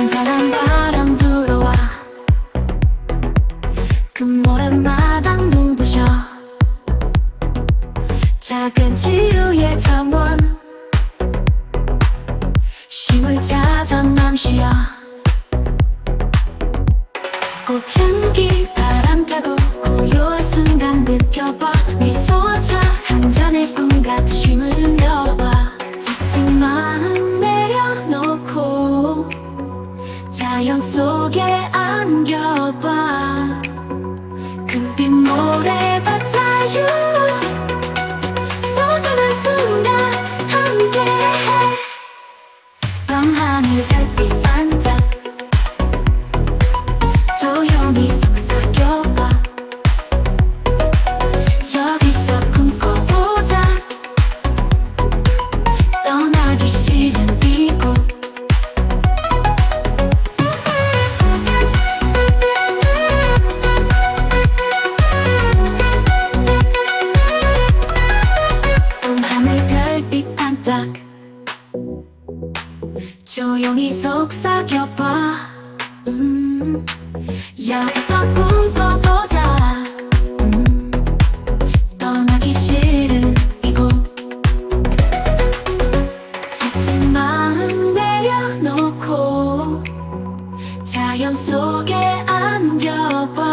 잔잔한 바람 불어와 그 모래마당 눈부셔 작은 지우의 정원 쉼을 찾아 맘쉬어 꽃향기 바람 타고 고요한 순간 느껴봐 자연 속에 안겨봐. 금빛 모래밭 자유. 조용히 속삭여봐. 음, 여기서 꿈꿔보자. 음, 떠나기 싫은 이곳. 지친 마음 내려놓고 자연 속에 안겨봐.